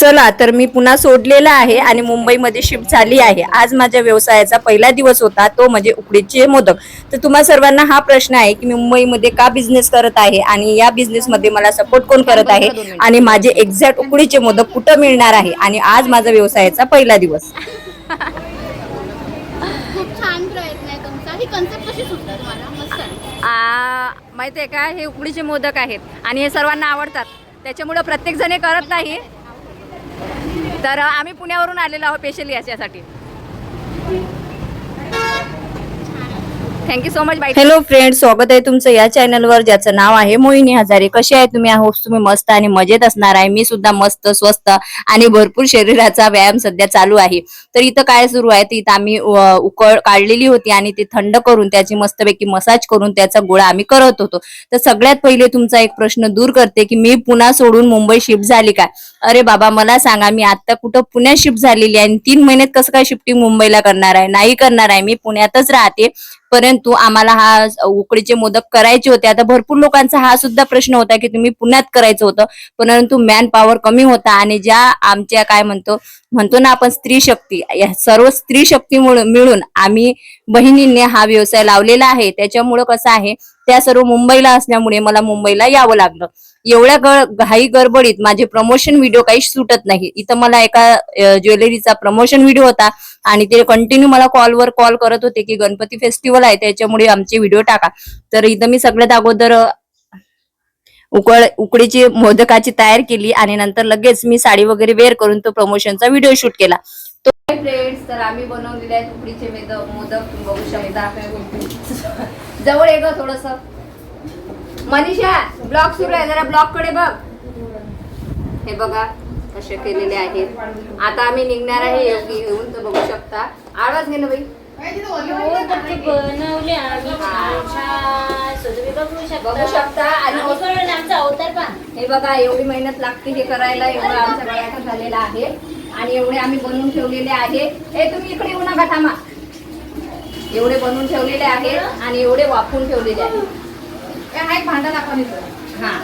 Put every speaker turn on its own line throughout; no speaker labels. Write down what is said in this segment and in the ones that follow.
चला तर मी पुन्हा सोडलेला आहे आणि मुंबईमध्ये शिफ्ट झाली आहे. आज माझ्या व्यवसायाचा पहिला दिवस होता तो म्हणजे उकडीचे मोदक. तर तुम्हा सर्वांना हा प्रश्न आहे की मी मुंबईमध्ये का बिझनेस करत आहे आणि या बिझनेस मध्ये मला सपोर्ट कोण करत आहे? आणि माझे एक्झॅक्ट उकडीचे मोदक कुठं मिळणार आहे? आणि आज माझा व्यवसायाचा पहिला दिवस.
खूप छान प्रयत्न आहे तुमचा. ही कन्सेप्ट कशी सुचली तुम्हाला? मस्त आहे.
माहिती आहे का? हे उकडीचे मोदक आहेत आणि हे सर्वांना आवडतात. त्याच्यामुळे प्रत्येक जण हे करत नाही. तर आम्ही पुण्यावरून आलेलो आहोत स्पेशली याच्यासाठी. Thank you so much bye hello friend स्वागत आहे तुमचं या चॅनलवर ज्याचं नाव आहे मोहिनी हजारे. कसे आहे तुम्ही? आहोत तुम्ही मस्त आणि मजेत असणार आहे. मी सुद्धा मस्त स्वस्त आणि भरपूर शरीराचा व्यायाम सध्या चालू आहे. तर इथं काय सुरू आहे? तर इथं आम्ही उकळ काढलेली होती आणि ती थंड करून त्याची मस्तपैकी मसाज करून त्याचा गोळा आम्ही करत होतो. तर सगळ्यात पहिले तुमचा एक प्रश्न दूर करते की मी पुन्हा सोडून मुंबई शिफ्ट झाली काय? अरे बाबा मला सांगा मी आता कुठं पुण्यात शिफ्ट झालेली आहे आणि तीन महिन्यात कसं काय शिफ्टिंग मुंबईला करणार आहे? नाही करणार आहे. मी पुण्यातच राहते. परंतु आम्हाला हा उकडीचे मोदक करायचे होते. आता भरपूर लोकांचा हा सुद्धा प्रश्न होता की तुम्ही पुण्यात करायचं होतं. परंतु मॅन पॉवर कमी होता आणि ज्या आमच्या काय म्हणतो म्हणतो ना आपण स्त्री शक्ती या सर्व स्त्री शक्ती मिळून आम्ही बहिणींनी हा व्यवसाय लावलेला आहे. त्याच्यामुळं कसं आहे त्या सर्व मुंबईला असल्यामुळे मला मुंबईला यावं लागलं. एवढ्या घाई गडबडीत माझे प्रमोशन व्हिडिओ काही सुटत नाही. इथं मला एका ज्वेलरीचा प्रमोशन व्हिडिओ होता आणि ते कंटिन्यू मला कॉलवर कॉल करत होते की गणपती फेस्टिवल आहे त्याच्यामुळे आमचे व्हिडिओ टाका. तर इथं मी सगळ्यात अगोदर उकळ उकडीची मोदकाची तयार केली आणि नंतर लगेच मी साडी वगैरे वेअर करून तो प्रमोशनचा व्हिडिओ शूट केला. तो फ्रेंड्स तर आम्ही बनवलेले आहेत उकडीचे मेद- मोदक. तुम्ही बघू शकता जवळ ये थोडस. मनीषा ब्लॉग सुरू आहे. जरा ब्लॉगकडे बघ. हे बघा कसे केलेले आहेत. आता आम्ही निघणार आहे योगी घेऊन तर बघू शकता. आवाज घे ना बाई.
बनवले आम्ही छान छान सो तुम्ही बघू शकता.
बघू शकता आणि
आमचा अवतार पण
हे बघा एवढी मेहनत लागते हे करायला. एवढं आमच्या गळ्यात झालेलं आहे. आणि एवढे आम्ही बनवून ठेवलेले आहे. हे तुम्ही इकडे येऊ नका थांबा. एवढे बनवून ठेवलेले आहे आणि एवढे वाफून ठेवलेले आहे. हे हा एक भांडा दाखवा मी तुला. हा.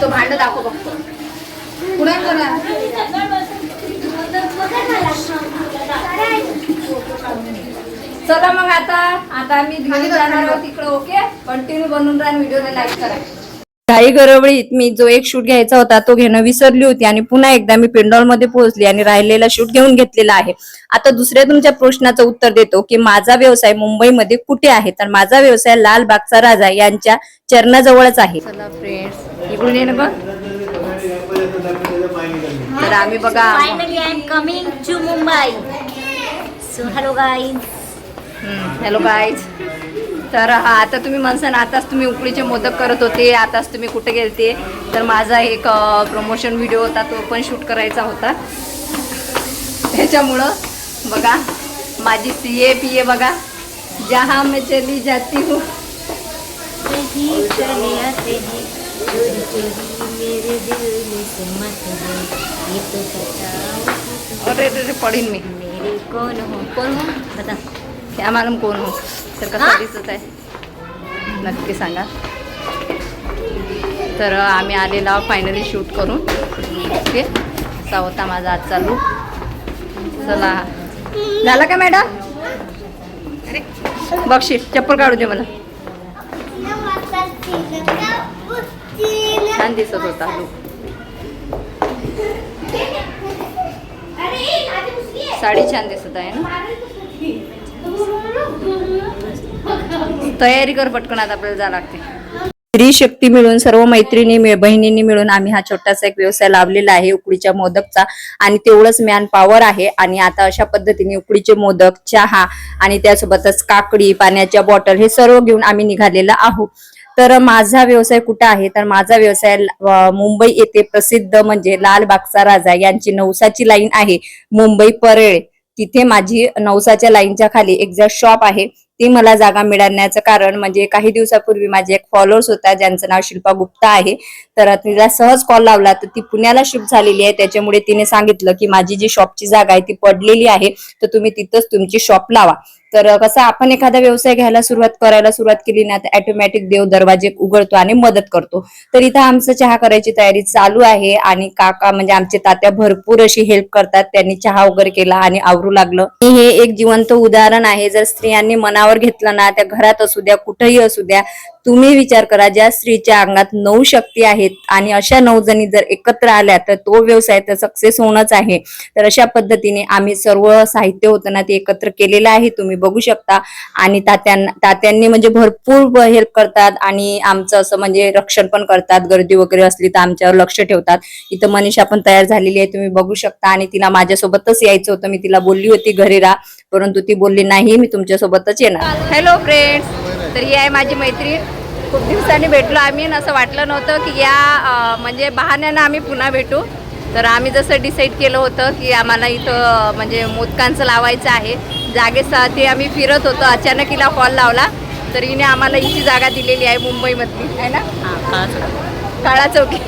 तो भांड दाखव बघतो. पुढे करा चला मग आता आता आम्ही घेऊन जाणार आहोत तिकडे ओके? कंटिन्यू बनवून राहा व्हिडिओला लाईक करा. घाई गडबडीत मी जो एक शूट घ्यायचा होता तो घेणं विसरली होती आणि पुन्हा एकदा मी पेंडॉलमध्ये पोहोचली आणि राहिलेला शूट घेऊन घेतलेला आहे. आता दुसऱ्या तुमच्या प्रश्नाचं उत्तर देतो की माझा व्यवसाय मुंबईमध्ये कुठे आहे? तर माझा व्यवसाय लालबागचा राजा यांच्या चरणाजवळच आहे. चला फ्रेंड्स इकडून ये ना बघ. तर आम्ही बघा
finally I am coming to Mumbai so hello guys
hello guys तर आता तुम्ही म्हणसान आताच तुम्ही उकडीचे मोदक करत होते आताच तुम्ही कुठे गेलते? तर माझा एक प्रमोशन व्हिडिओ होता तो पण शूट करायचा होता. त्याच्यामुळं बघा माझी सी ए पी ए बघा जहा मैं चली जाती हूँ
हैं।
अरे पडीन मी.
मेरे कौन हो? कौन हो? बता।
क्या मालूम कोण हो? कसं? दिसत आहे? नक्की सांगा. तर आम्ही आलेलो आहोत फायनली शूट करून. ओके? असा होता माझा आज चालू चला. झाला का मॅडम बक्षीस चप्पल काढू दे मला. छान दिसत होता लुक साडी छान दिसत आहे ना? तयारी कर पटकन आता आपल्याला जावं लागते. स्त्री शक्ती मिळून सर्व मैत्रिणी मिळ- बहिणींनी मिळून आम्ही हा छोटासा एक व्यवसाय लावलेला आहे उकडीच्या मोदकचा. आणि तेवढंच मॅन पॉवर आहे. आणि आता अशा पद्धतीने उकडीचे मोदक चहा आणि त्यासोबतच काकडी पाण्याच्या बॉटल हे सर्व घेऊन आम्ही निघालेला आहोत. तर माझा व्यवसाय कुठं आहे? तर माझा व्यवसाय मुंबई येथे प्रसिद्ध म्हणजे लालबागचा राजा यांची नवसाची लाईन आहे मुंबई परेळ. तिथे माझी नवसाच्या लाईनच्या खाली एक शॉप आहे ती मला जागा मिळण्याचं कारण म्हणजे काही दिवसापूर्वी माझे एक फॉलोअर्स होता ज्यांचं नाव शिल्पा गुप्ता आहे. तर तिला सहज कॉल लावला. तर ती पुण्याला शिफ्ट झालेली आहे. त्याच्यामुळे तिने सांगितलं की माझी जी शॉपची जागा आहे ती पडलेली आहे. तर तुम्ही तिथंच तुमची शॉप लावा. तर कसं आपण एखादा व्यवसाय घ्यायला सुरुवात करायला सुरुवात केली ना तर ऑटोमॅटिक देव दरवाजे उघडतो आणि मदत करतो. तर इथं आमचं चहा करायची तयारी चालू आहे आणि काका म्हणजे आमचे तात्या भरपूर अशी हेल्प करतात. त्यांनी चहा वगैरे केला आणि आवरू लागलं. हे एक जिवंत उदाहरण आहे. जर स्त्रियांनी मनावर घेतलं ना त्या घरात असू द्या कुठेही असू द्या तुम्ही विचार करा ज्या स्त्रीच्या अंगात नऊ शक्ती आहेत आणि अशा नऊ जणी जर एकत्र आल्या तर तो व्यवसाय तर सक्सेस होणंच आहे. तर अशा पद्धतीने आम्ही सर्व साहित्य होतं ना ते एकत्र केलेलं आहे. तुम्ही बघू शकता. आणि तात्यांना तात्यांनी म्हणजे भरपूर हेल्प करतात आणि आमचं असं म्हणजे रक्षण पण करतात. गर्दी वगैरे असली तर आमच्यावर लक्ष ठेवतात. इथं मनीषा पण तयार झालेली आहे तुम्ही बघू शकता. आणि तिला माझ्यासोबतच यायचं होतं. मी तिला बोलली होती घरी राहा. परंतु ती बोलली नाही मी तुमच्यासोबतच येणार. हॅलो फ्रेंड्स तर ही आहे माझी मैत्रीण. खूप दिवसांनी भेटलो आम्ही असं वाटलं नव्हतं की या म्हणजे बहाण्यानं आम्ही पुन्हा भेटू. तर आम्ही जसं डिसाईड केलं होतं की आम्हाला इथं म्हणजे मोदकांचं लावायचं आहे. जागेसाठी आम्ही फिरत होतो. अचानक हिला कॉल लावला. तर हिने आम्हाला हिची जागा दिलेली आहे मुंबईमधली. आहे ना? काळा चौकी.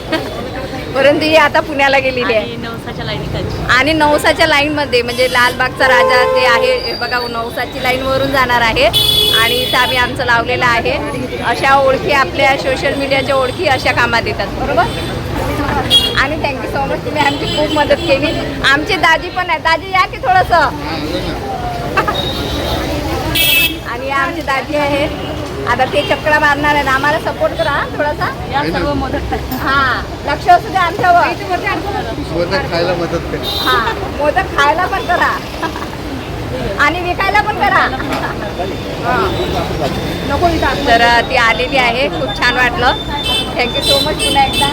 परंतु ही आता पुण्याला गेलेली आहे.
नवसाच्या लाईनीखाली
आणि नवसाच्या लाईन मध्ये म्हणजे लालबागचा राजा ते आहे बघा नवसाची लाईन वरून जाणार आहे. आणि इथं आम्ही आमचं लावलेलं आहे. अशा ओळखी आपल्या सोशल मीडियाच्या ओळखी अशा कामात येतात. बरोबर? सो मच तुम्ही आमची खूप मदत केली. आमचे दाजी पण आहे दाजी या की थोडस? आणि आमचे दाजी आहेत. आता ते चक्र मारणार आहे आम्हाला सपोर्ट करा थोडासा.
या सर्व मदत
हा लक्ष असू द्या आमच्यावर.
मोदक खायला मदत कर.
हा मोदक खायला पण करा. आणि विकायला पण करा. हा. नको तर ती आलेली आहे. खूप छान वाटलं. थँक्यू सो मच पुन्हा एकदा.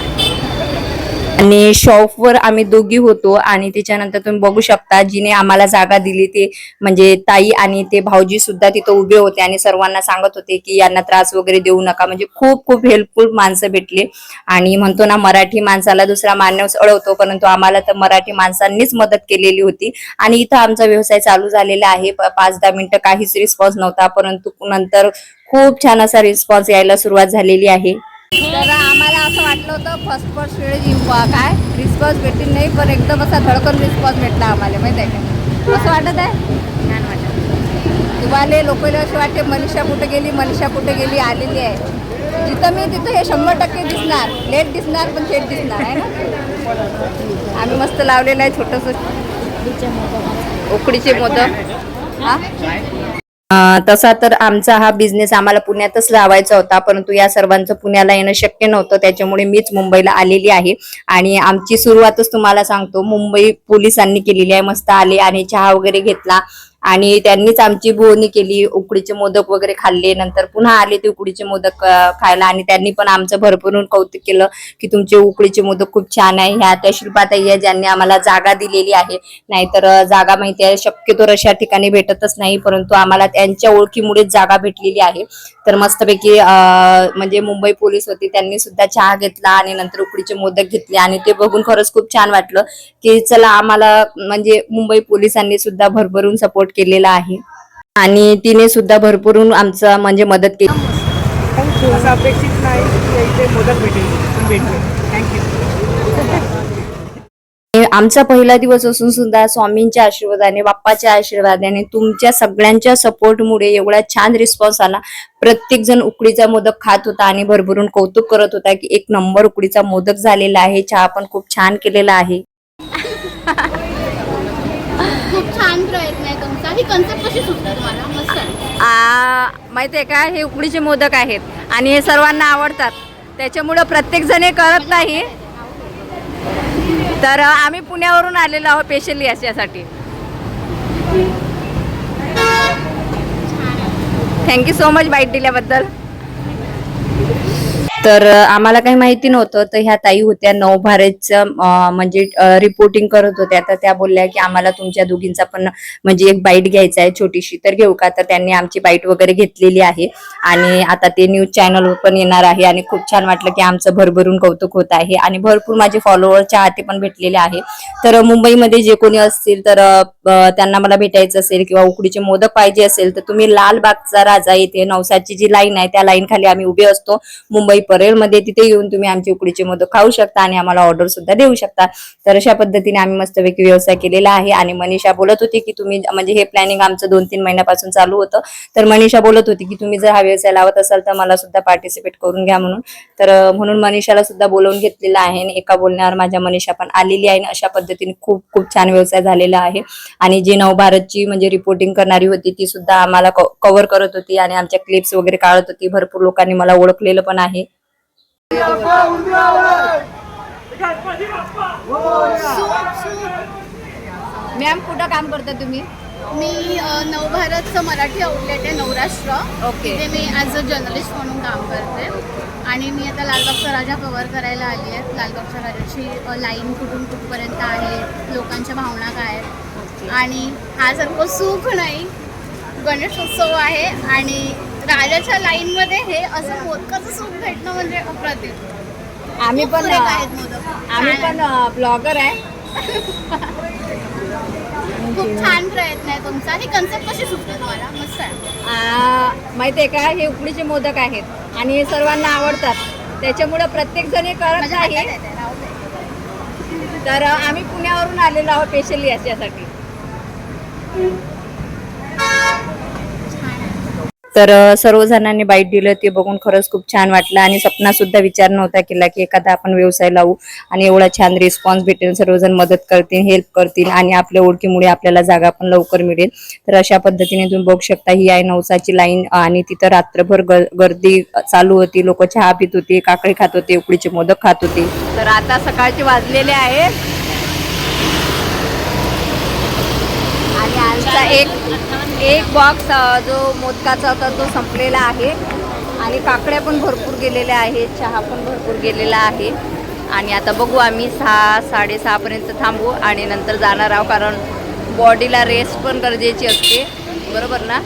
आणि शॉपवर आम्ही दोघी होतो आणि त्याच्यानंतर तुम्ही बघू शकता जिने आम्हाला जागा दिली ते म्हणजे ताई आणि ते भाऊजी सुद्धा तिथं उभे होते आणि सर्वांना सांगत होते की यांना त्रास वगैरे देऊ नका. म्हणजे खूप खूप हेल्पफुल माणसं भेटले. आणि म्हणतो ना मराठी माणसाला दुसरा मानव अडवतो परंतु आम्हाला तर मराठी माणसांनीच मदत केलेली होती. आणि इथं आमचा व्यवसाय चालू झालेला आहे. पाच दहा मिनिटं काहीच रिस्पॉन्स नव्हता परंतु नंतर खूप छान असा रिस्पॉन्स यायला सुरुवात झालेली आहे. तर आम्हाला असं वाटलं होतं फर्स्ट फर्स्ट वेळेस काय? रिस्पॉन्स भेटतील नाही पण एकदम असा धडकन रिस्पॉन्स भेटला आम्हाला माहिती आहे का? कसं वाटत आहे? छान वाटत तुम्हाला लोकांना असे वाटते मनीषा कुठे गेली मनीषा कुठे गेली आलेली आहे. जिथं मी तिथं हे शंभर टक्के दिसणार लेट दिसणार पण थेट दिसणार आहे ना? आम्ही मस्त लावलेलं आहे छोटस. उकडीचे मोदक. हा? तसा तर आमचा हा बिझनेस आम्हाला पुण्यातच लावायचा होता परंतु या सर्वांचं पुण्याला येणं शक्य नव्हतं. त्याच्यामुळे मीच मुंबईला आलेली आहे. आणि आमची सुरुवातच तुम्हाला सांगतो मुंबई पोलिसांनी केलेली आहे. मस्त आले आणि चहा वगैरे घेतला. आणि त्यांनीच आमची बोहणी केली उकडीचे मोदक वगैरे खाल्ले नंतर पुन्हा आले ते उकडीचे मोदक खायला. आणि त्यांनी पण आमचं भरभरून कौतुक केलं की तुमचे उकडीचे मोदक खूप छान आहे. ह्या त्या शिल्पाताई आहे ज्यांनी आम्हाला जागा दिलेली आहे. नाहीतर जागा माहिती आहे शक्यतो अशा ठिकाणी भेटतच नाही परंतु आम्हाला त्यांच्या ओळखीमुळेच जागा भेटलेली आहे. तर मस्तपैकी म्हणजे मुंबई पोलीस होती त्यांनी सुद्धा चहा घेतला आणि नंतर उकडीचे मोदक घेतले. आणि ते बघून खरंच खूप छान वाटलं की चला आम्हाला म्हणजे मुंबई पोलिसांनी सुद्धा भरभरून सपोर्ट केलेला आहे. आणि तिने सुद्धा भरभरून आमचं म्हणजे मदत केली.
असं अपेक्षित नाही की इथे मोदक भेटेल पण भेटले थँक्यू
आमचा पहिला दिवस असून सुद्धा स्वामींच्या आशीर्वादाने बाप्पाच्या आशीर्वादाने तुमच्या सगळ्यांच्या सपोर्टमुळे एवढा छान रिस्पॉन्स आला. प्रत्येक जण उकडीचा मोदक खात होता आणि भरभरून कौतुक करत होता की एक नंबर उकडीचा मोदक झालेला आहे चहा पण खूप छान केलेला आहे.
खूप छान ही कन्सेप्ट कशी मस्त आहे.
का? हे उकडीचे मोदक आहेत आणि हे सर्वांना आवडतात. त्याच्यामुळं प्रत्येक जण हे करत नाही. तर आम्ही पुण्यावरून आलेलो आहोत स्पेशली याच्यासाठी. थँक्यू सो मच बाईट दिल्याबद्दल. तर आम्हाला काही माहिती नव्हतं. तर ह्या ताई होत्या नवभारतचं म्हणजे रिपोर्टिंग करत होत्या. तर त्या बोलल्या की आम्हाला तुमच्या दोघींचा पण म्हणजे एक बाईट घ्यायचा आहे छोटीशी तर घेऊ का? तर त्यांनी आमची बाईट वगैरे घेतलेली आहे. आणि आता ते न्यूज चॅनलवर पण येणार आहे आणि खूप छान वाटलं की आमचं भरभरून कौतुक होत आहे. आणि भरपूर माझे फॉलोअर चाहते पण भेटलेले आहे. तर मुंबईमध्ये जे कोणी असतील तर त्यांना मला भेटायचं असेल किंवा उकडीचे मोदक पाहिजे असेल तर तुम्ही लालबागचा राजा येथे नवसाची जी लाईन आहे त्या लाईन खाली आम्ही उभे असतो. मुंबई परेलमध्ये तिथे येऊन तुम्ही आमचे उकडीचे मोदक खाऊ शकता आणि आम्हाला ऑर्डर सुद्धा देऊ शकता. तर अशा पद्धतीने आम्ही मस्तपैकी व्यवसाय केलेला आहे. आणि मनीषा बोलत होती की तुम्ही म्हणजे हे प्लॅनिंग आमचं दोन तीन महिन्यापासून चालू होतं. तर मनीषा बोलत होती की तुम्ही जर हा व्यवसाय लावत असाल तर मला सुद्धा पार्टिसिपेट करून घ्या म्हणून. तर म्हणून मनीषाला सुद्धा बोलवून घेतलेलं आहे आणि एका बोलण्यावर माझ्या मनीषा पण आलेली आहे आणि अशा पद्धतीने खूप खूप छान व्यवसाय झालेला आहे. आणि जी नवभारतची म्हणजे रिपोर्टिंग करणारी होती ती सुद्धा आम्हाला कव्हर करत होती आणि आमच्या क्लिप्स वगैरे काढत होती. भरपूर लोकांनी मला ओळखलेलं पण आहे. मॅम कुठं काम करता तुम्ही?
मी नवभारतचं मराठी आउटलेट आहे नवराष्ट्र.
ओके.
तिथे मी ॲज अ जर्नलिस्ट म्हणून काम करते. आणि मी आता लालबागचा राजा कव्हर करायला आली आहे. लालबागच्या राजाची लाईन कुठून कुठपर्यंत आहे लोकांच्या भावना काय आहेत. आणि हा सर्व सुख नाही. गणेशोत्सव आहे आणि राजाच्या लाईनमध्ये हे असं मोदकाचं सुख भेटणं म्हणजे अप्रतिम.
आम्ही पण आम्ही पण ब्लॉगर आहे.
खूप छान प्रयत्न आहे तुमचा. कन्सेप्ट कशी सुचली तुम्हाला? मस्त आहे.
आ, माहितीये का? हे उकडीचे मोदक आहेत. आणि हे सर्वांना आवडतात. त्याच्यामुळे प्रत्येक जण हे करत नाही.
आहे.
तर आम्ही पुण्यावरून आलेलो आहोत स्पेशली याच्यासाठी. तर सर्व जणांनी बाईट दिलं ते बघून खरंच खूप छान वाटलं. आणि सपना सुद्धा विचार नव्हता केला की एखादा आपण व्यवसाय लावू आणि एवढा छान रिस्पॉन्स भेटेल सर्वजण मदत करतील हेल्प करतील आणि आपल्या ओळखीमुळे आपल्याला जागा पण लवकर मिळेल. तर अशा पद्धतीने तुम्ही बघू शकता ही आहे नवसाची लाईन आणि तिथं रात्रभर ग- गर्दी चालू होती. लोक चहा पित होते काकडी खात होते उकडीचे मोदक खात होते. तर आता सकाळचे वाजलेले आहे आणि आमचा एक एक बॉक्स जो मोदकाचा होता तो संपलेला आहे. आणि काकड्या पण भरपूर गेलेल्या आहेत चहा पण भरपूर गेलेला आहे. आणि आता बघू आम्ही सहा साडेसहापर्यंत थांबू आणि नंतर जाणार आहोत कारण बॉडीला रेस्ट पण गरजेची असते. बरोबर ना?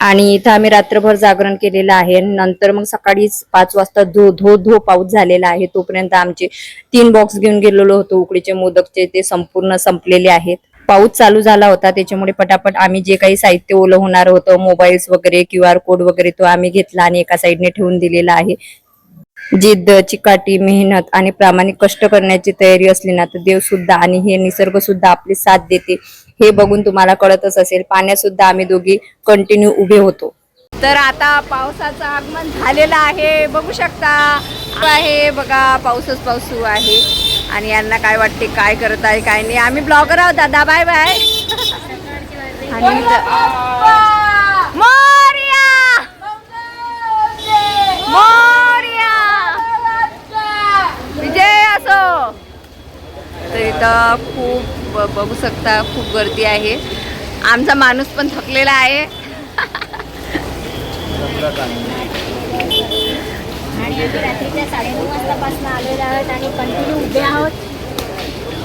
आणि इथं आम्ही रात्रभर जागरण केलेलं आहे. आणि नंतर मग सकाळीच पाच वाजता धो धो धो पाऊस झालेला आहे. तोपर्यंत आमचे तीन बॉक्स घेऊन गेलेलो होतो. उकडीचे मोदकचे ते संपूर्ण संपलेले आहेत. पाऊस चालू झाला होता त्याच्यामुळे पटापट आम्ही जे काही साहित्य ओलं होणार होतं मोबाईल्स वगैरे क्यू आर कोड वगैरे तो आम्ही घेतला आणि एका साईडने ठेवून दिलेला आहे. जिद्द चिकाटी मेहनत आणि प्रामाणिक कष्ट करण्याची तयारी असली ना तर देव सुद्धा आणि हे निसर्ग सुद्धा आपली साथ देते. हे बघून तुम्हाला कळतच असेल पाण्यात सुद्धा आम्ही दोघी कंटिन्यू उभे होतो. तर आता पावसाचं आगमन झालेलं आहे बघू शकता. आहे बघा पाऊसच पाऊस सुरू आहे. आणि यांना काय वाटते काय करत आहे काय नाही. आम्ही ब्लॉगर आहोत दादा. Bye bye. आणि! विजय असो. तर इथं खूप बघू शकता खूप गर्दी आहे. आमचा माणूस पण थकलेला आहे.
आणि आम्ही रात्रीच्या साडेनऊ वाजतापासून आलेलो आहोत आणि कंटिन्यू उभे आहोत.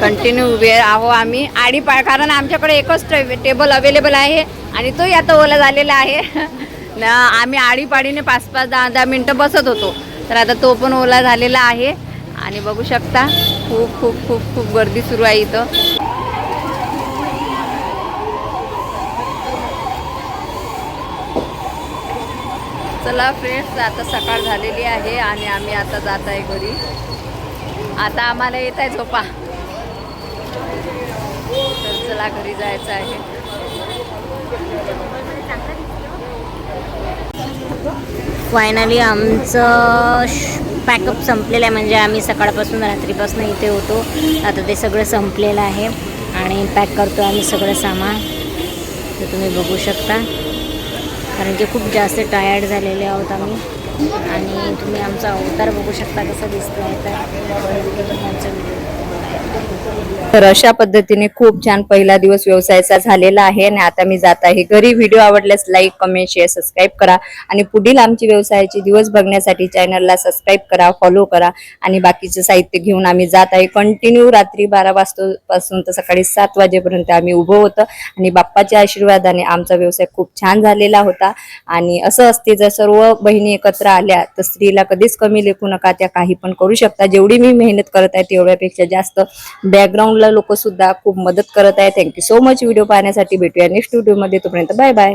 कंटिन्यू उभे आहो आम्ही. आडी पा कारण आमच्याकडे एकच टे- टेबल अवेलेबल आहे आणि तोही आता ओला झालेला आहे. ना आम्ही आडीपाडीने पाच पाच दहा दहा मिनटं बसत होतो. तर आता तो पण ओला झालेला आहे. आणि बघू शकता खूप खूप खूप खूप गर्दी सुरू आहे इथं. चला फ्रेंड्स आता सकाळ झालेली आहे आणि आम्ही आता जात आहे घरी. आता आम्हाला येत आहे झोपा. तर चला घरी जायचं आहे.
फायनली आमचं पॅकअप संपलेलं आहे. म्हणजे आम्ही सकाळपासून रात्रीपासून इथे होतो. आता ते सगळं संपलेलं आहे. आणि पॅक करतो आम्ही सगळं सामान. ते तुम्ही बघू शकता. कारण की खूप जास्त टायर्ड झालेले आहोत आम्ही. आणि तुम्ही आमचा अवतार बघू शकता कसं दिसतो आहे तर आमचा व्हिडिओ
तर अशा पद्धतीने खूप छान पहिला दिवस व्यवसायाचा झालेला आहे आणि आता मी जात आहे घरी. व्हिडिओ आवडल्यास लाईक कमेंट शेअर सबस्क्राईब करा आणि पुढील आमची व्यवसायाचे दिवस बघण्यासाठी चॅनलला सबस्क्राईब करा फॉलो करा आणि बाकीचे साहित्य घेऊन आम्ही जात आहे. कंटिन्यू रात्री बारा वाजतापासून तर सकाळी सात वाजेपर्यंत आम्ही उभं होतं आणि बाप्पाच्या आशीर्वादाने आमचा व्यवसाय खूप छान झालेला होता. आणि असं असते जर सर्व बहिणी एकत्र आल्या तर स्त्रीला कधीच कमी लेखू नका त्या काही पण करू शकता. जेवढी मी मेहनत करत आहे तेवढ्यापेक्षा जास्त बॅकग्राऊंडला लोक सुद्धा खूप मदत करत आहे थँक्यू सो मच व्हिडिओ पाहण्यासाठी भेटूया. नेक्स्ट व्हिडिओमध्ये तोपर्यंत बाय बाय